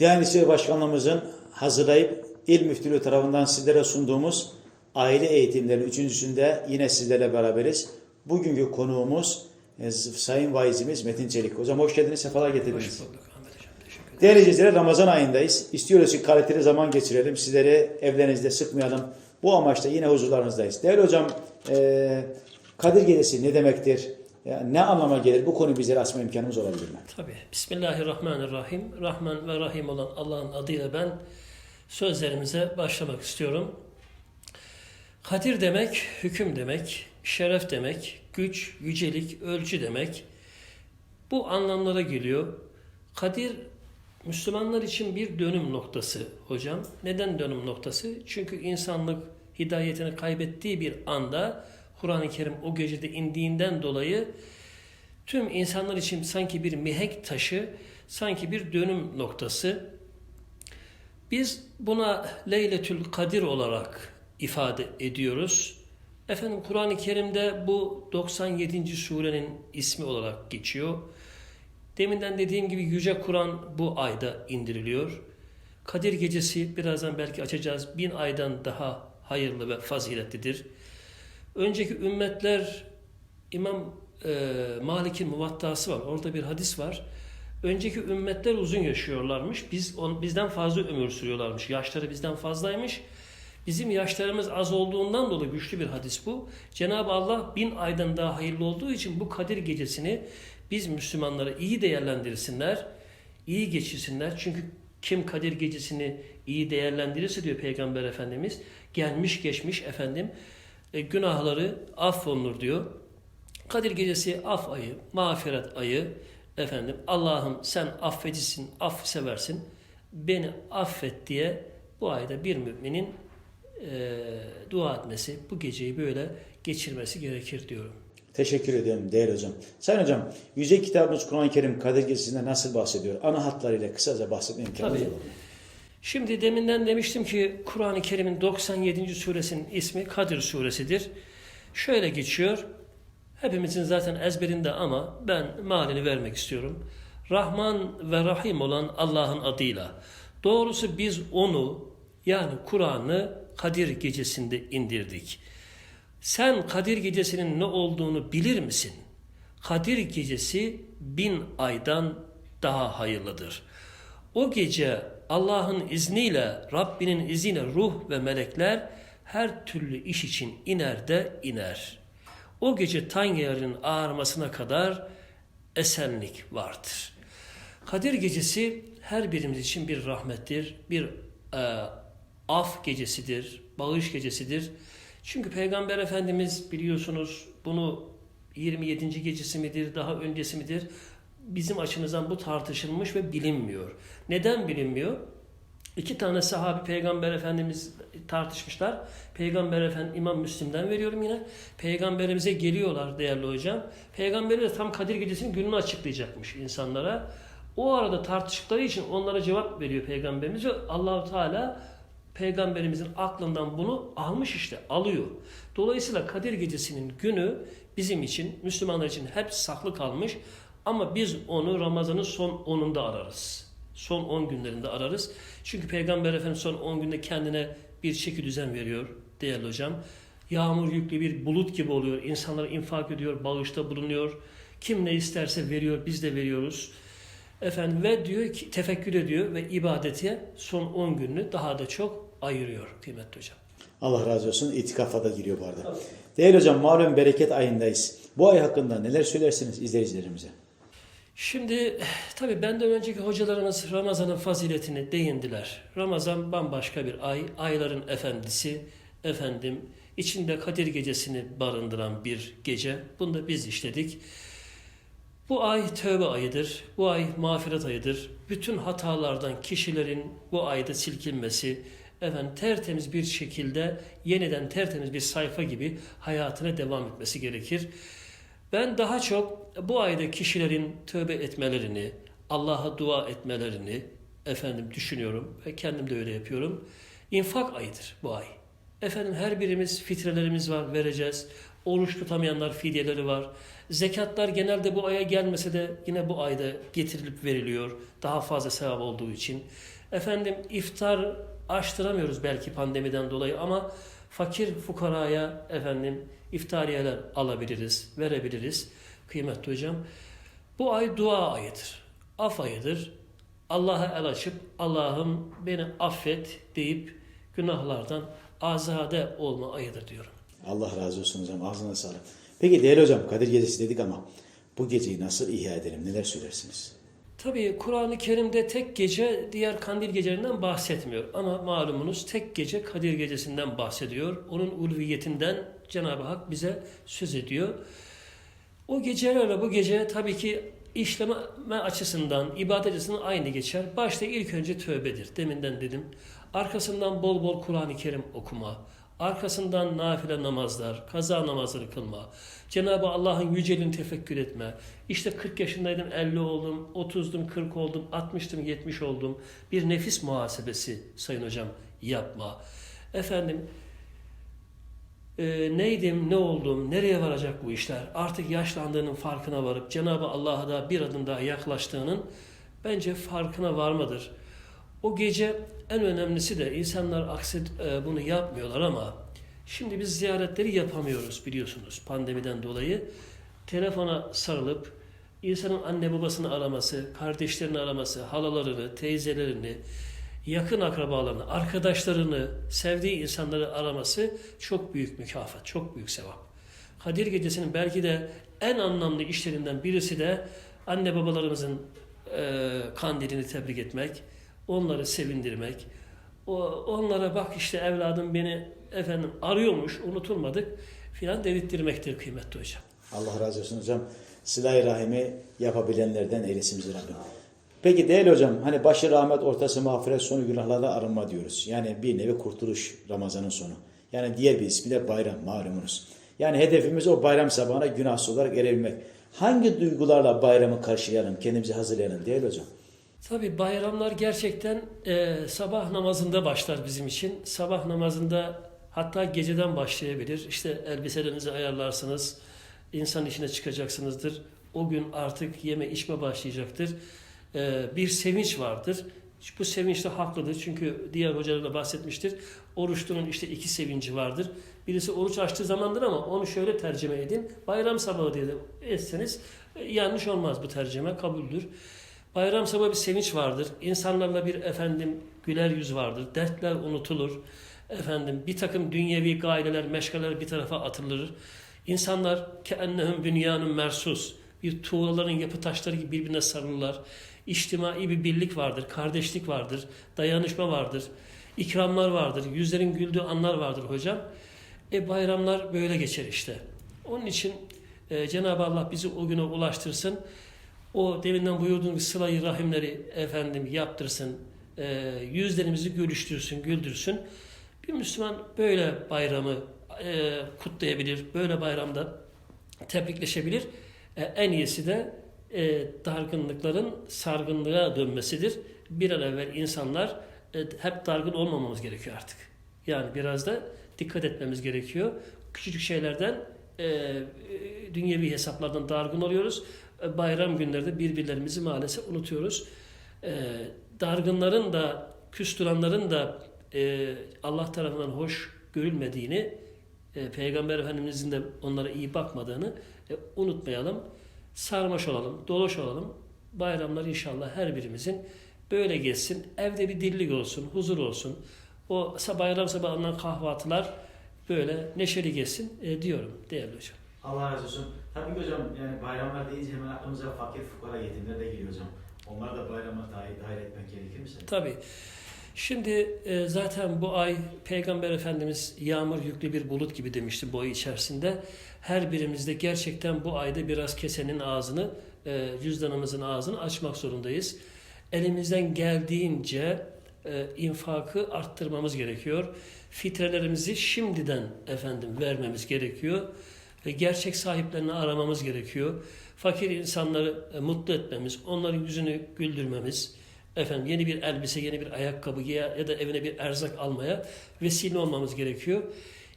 Diyanet İşleri Başkanlığımızın hazırlayıp İl Müftülüğü tarafından sizlere sunduğumuz aile eğitimlerinin üçüncüsünde yine sizlerle beraberiz. Bugünkü konuğumuz e, Sayın Vaizimiz Metin Çelik. Hocam hoş geldiniz, sefalar getirdiniz. Hoş bulduk. Değerli izleyiciler Ramazan ayındayız. İstiyoruz ki kaliteli zaman geçirelim. Sizleri evlerinizde sıkmayalım. Bu amaçla yine huzurlarınızdayız. Değerli hocam e, Kadir Gecesi ne demektir? Ne anlama gelir? Bu konuyu bizlere açma imkanımız olabilir mi? Tabii. Bismillahirrahmanirrahim. Rahman ve Rahim olan Allah'ın adıyla ben sözlerimize başlamak istiyorum. Kadir demek, hüküm demek, şeref demek, güç, yücelik, ölçü demek. Bu anlamlara geliyor. Kadir Müslümanlar için bir dönüm noktası hocam. Neden dönüm noktası? Çünkü insanlık hidayetini kaybettiği bir anda Kur'an-ı Kerim o gecede indiğinden dolayı tüm insanlar için sanki bir mihenk taşı, sanki bir dönüm noktası. Biz buna Leyletül Kadir olarak ifade ediyoruz. Efendim Kur'an-ı Kerim'de bu 97. surenin ismi olarak geçiyor. Deminden dediğim gibi Yüce Kur'an bu ayda indiriliyor. Kadir Gecesi birazdan belki açacağız. Bin aydan daha hayırlı ve faziletlidir. Önceki ümmetler İmam e, Malik'in muvattası var. Orada bir hadis var. Önceki ümmetler uzun yaşıyorlarmış. Biz on, bizden fazla ömür sürüyorlarmış. Yaşları bizden fazlaymış. Bizim yaşlarımız az olduğundan dolayı güçlü bir hadis bu. Cenab-ı Allah bin aydan daha hayırlı olduğu için bu Kadir gecesini biz Müslümanlara iyi değerlendirsinler, iyi geçirsinler. Çünkü kim Kadir gecesini iyi değerlendirirse diyor Peygamber Efendimiz, gelmiş geçmiş efendim e, günahları affolunur diyor. Kadir gecesi af ayı, mağfiret ayı. Efendim Allah'ım sen affedicisin, af seversin. Beni affet diye bu ayda bir müminin e, dua etmesi, bu geceyi böyle geçirmesi gerekir diyorum. Teşekkür ederim değerli hocam. Sayın hocam, Yüce Kitabımız Kur'an-ı Kerim Kadir Gecesi'nde nasıl bahsediyor? Ana hatlarıyla kısaca bahsetme Tabii. olur mu? Şimdi deminden demiştim ki Kur'an-ı Kerim'in 97. suresinin ismi Kadir suresidir. Şöyle geçiyor. Hepimizin zaten ezberinde ama ben malini vermek istiyorum. Rahman ve Rahim olan Allah'ın adıyla. Doğrusu biz onu yani Kur'an'ı Kadir gecesinde indirdik. Sen Kadir gecesinin ne olduğunu bilir misin? Kadir gecesi bin aydan daha hayırlıdır. O gece Allah'ın izniyle, Rabbinin izniyle ruh ve melekler her türlü iş için iner de iner. O gece tan yerinin ağarmasına kadar esenlik vardır. Kadir gecesi her birimiz için bir rahmettir, bir e, af gecesidir, bağış gecesidir. Çünkü Peygamber Efendimiz biliyorsunuz bunu 27. gecesi midir, daha öncesi midir? Bizim açımızdan bu tartışılmış ve bilinmiyor. Neden bilinmiyor? İki tane sahabi Peygamber Efendimiz tartışmışlar. Peygamber Efendimiz İmam Müslim'den veriyorum yine. Peygamberimize geliyorlar değerli hocam. Peygamberimiz tam Kadir Gecesi'nin gününü açıklayacakmış insanlara. O arada tartıştıkları için onlara cevap veriyor Peygamberimiz ve Allahu Teala Peygamberimizin aklından bunu almış işte, alıyor. Dolayısıyla Kadir Gecesi'nin günü bizim için, Müslümanlar için hep saklı kalmış. Ama biz onu Ramazan'ın son 10'unda ararız. Son 10 günlerinde ararız. Çünkü Peygamber Efendimiz son 10 günde kendine bir çeki düzen veriyor değerli hocam. Yağmur yüklü bir bulut gibi oluyor. İnsanlara infak ediyor, bağışta bulunuyor. Kim ne isterse veriyor, biz de veriyoruz. Efendim ve diyor ki tefekkür ediyor ve ibadete son 10 gününü daha da çok ayırıyor kıymetli hocam. Allah razı olsun. İtikafa da giriyor bu arada. Değerli hocam, malum bereket ayındayız. Bu ay hakkında neler söylersiniz izleyicilerimize? Şimdi tabii benden önceki hocalarımız Ramazan'ın faziletini değindiler. Ramazan bambaşka bir ay, ayların efendisi, efendim içinde Kadir gecesini barındıran bir gece. Bunu da biz işledik. Bu ay tövbe ayıdır, bu ay mağfiret ayıdır. Bütün hatalardan kişilerin bu ayda silkinmesi, efendim tertemiz bir şekilde yeniden tertemiz bir sayfa gibi hayatına devam etmesi gerekir. Ben daha çok bu ayda kişilerin tövbe etmelerini, Allah'a dua etmelerini efendim düşünüyorum ve kendim de öyle yapıyorum. İnfak ayıdır bu ay. Efendim her birimiz fitrelerimiz var vereceğiz. Oruç tutamayanlar fidyeleri var. Zekatlar genelde bu aya gelmese de yine bu ayda getirilip veriliyor. Daha fazla sevap olduğu için. Efendim iftar açtıramıyoruz belki pandemiden dolayı ama fakir fukaraya efendim iftariyeler alabiliriz, verebiliriz. Kıymetli hocam. Bu ay dua ayıdır. Af ayıdır. Allah'a el açıp Allah'ım beni affet deyip günahlardan azade olma ayıdır diyorum. Allah razı olsun hocam. Ağzına sağlık. Peki değerli hocam Kadir Gecesi dedik ama bu geceyi nasıl ihya edelim? Neler söylersiniz? Tabii Kur'an-ı Kerim'de tek gece diğer kandil gecelerinden bahsetmiyor. Ama malumunuz tek gece Kadir gecesinden bahsediyor. Onun ulviyetinden Cenab-ı Hak bize söz ediyor. O gecelerle bu gece tabii ki işleme açısından, ibadet açısından aynı geçer. Başta ilk önce tövbedir. Deminden dedim. Arkasından bol bol Kur'an-ı Kerim okuma. Arkasından nafile namazlar, kaza namazları kılma. Cenab-ı Allah'ın yüceliğini tefekkür etme. İşte 40 yaşındaydım 50 oldum, 30'dum 40 oldum, 60'tım 70 oldum. Bir nefis muhasebesi sayın hocam yapma. Efendim e, neydim, ne oldum, nereye varacak bu işler? Artık yaşlandığının farkına varıp Cenab-ı Allah'a da bir adım daha yaklaştığının bence farkına varmadır. O gece en önemlisi de insanlar aksi e, bunu yapmıyorlar ama şimdi biz ziyaretleri yapamıyoruz biliyorsunuz pandemiden dolayı. Telefona sarılıp insanın anne babasını araması, kardeşlerini araması, halalarını, teyzelerini, yakın akrabalarını, arkadaşlarını, sevdiği insanları araması çok büyük mükafat, çok büyük sevap. Kadir Gecesi'nin belki de en anlamlı işlerinden birisi de anne babalarımızın e, kandilini tebrik etmek, onları sevindirmek, o, onlara bak işte evladım beni efendim arıyormuş, unutulmadık filan dedirttirmektir kıymetli hocam. Allah razı olsun hocam. Sıla-i Rahim'i yapabilenlerden eylesin bizi Rabbim. Peki değerli hocam hani başı rahmet ortası mağfiret sonu günahlarla arınma diyoruz. Yani bir nevi kurtuluş Ramazan'ın sonu. Yani diğer bir ismi de bayram malumunuz. Yani hedefimiz o bayram sabahına günahsız olarak erebilmek. Hangi duygularla bayramı karşılayalım, kendimizi hazırlayalım değerli hocam? Tabi bayramlar gerçekten e, sabah namazında başlar bizim için. Sabah namazında hatta geceden başlayabilir. İşte elbiselerinizi ayarlarsınız, insan işine çıkacaksınızdır. O gün artık yeme içme başlayacaktır. E, bir sevinç vardır. Bu sevinç de haklıdır çünkü diğer hocalar da bahsetmiştir. Oruçlunun işte iki sevinci vardır. Birisi oruç açtığı zamandır ama onu şöyle tercüme edin. Bayram sabahı diye de etseniz e, yanlış olmaz bu tercüme, kabuldür. Bayram sabahı bir sevinç vardır. İnsanlarla bir efendim güler yüz vardır. Dertler unutulur. Efendim bir takım dünyevi gaileler, meşgaleler bir tarafa atılır. İnsanlar keennehum bünyanun mersus. Bir tuğlaların yapı taşları gibi birbirine sarılırlar. İçtimai bir birlik vardır, kardeşlik vardır, dayanışma vardır, ikramlar vardır, yüzlerin güldüğü anlar vardır hocam. E bayramlar böyle geçer işte. Onun için e, Cenab-ı Allah bizi o güne ulaştırsın. O deminden buyurduğum sılayı rahimleri efendim yaptırsın. E, yüzlerimizi gülüştürsün, güldürsün. Bir Müslüman böyle bayramı e, kutlayabilir. Böyle bayramda tebrikleşebilir. E, en iyisi de e, dargınlıkların sargınlığa dönmesidir. Bir an evvel insanlar e, hep dargın olmamamız gerekiyor artık. Yani biraz da dikkat etmemiz gerekiyor. Küçücük şeylerden e, e, dünyevi hesaplardan dargın oluyoruz. E, bayram günlerde birbirlerimizi maalesef unutuyoruz. E, dargınların da küstüranların da e, Allah tarafından hoş görülmediğini e, Peygamber Efendimizin de onlara iyi bakmadığını e, unutmayalım. Sarmaş olalım, dolaş olalım. Bayramlar inşallah her birimizin böyle geçsin. Evde bir dillik olsun, huzur olsun. O bayram sabahından kahvaltılar böyle neşeli geçsin e, diyorum değerli hocam. Allah razı olsun. Tabii ki hocam yani bayramlar deyince hemen aklımıza fakir fukara yetimler de geliyor hocam. Onları da bayrama dahil, dahil etmek gerekir mi? Tabii. Şimdi e, zaten bu ay Peygamber Efendimiz yağmur yüklü bir bulut gibi demişti bu ay içerisinde. Her birimizde gerçekten bu ayda biraz kesenin ağzını, e, cüzdanımızın ağzını açmak zorundayız. Elimizden geldiğince e, infakı arttırmamız gerekiyor. Fitrelerimizi şimdiden efendim vermemiz gerekiyor ve gerçek sahiplerini aramamız gerekiyor. Fakir insanları e, mutlu etmemiz, onların yüzünü güldürmemiz, efendim yeni bir elbise, yeni bir ayakkabı ya, ya da evine bir erzak almaya vesile olmamız gerekiyor.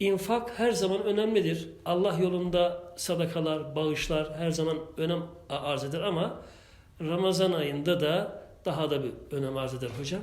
infak her zaman önemlidir. Allah yolunda sadakalar, bağışlar her zaman önem arz eder ama Ramazan ayında da daha da bir önem arz eder hocam.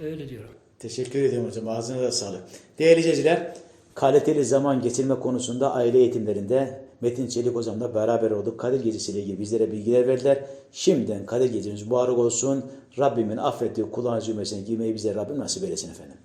Öyle diyorum. Teşekkür ediyorum hocam. Ağzınıza sağlık. Değerli izleyiciler, kaliteli zaman geçirme konusunda aile eğitimlerinde Metin Çelik hocamla beraber olduk. Kadir Gecesi ile ilgili bizlere bilgiler verdiler. Şimdiden Kadir Gecemiz mübarek olsun. Rabbimin affettiği kulağın cümlesine girmeyi bize Rabbim nasip eylesin efendim.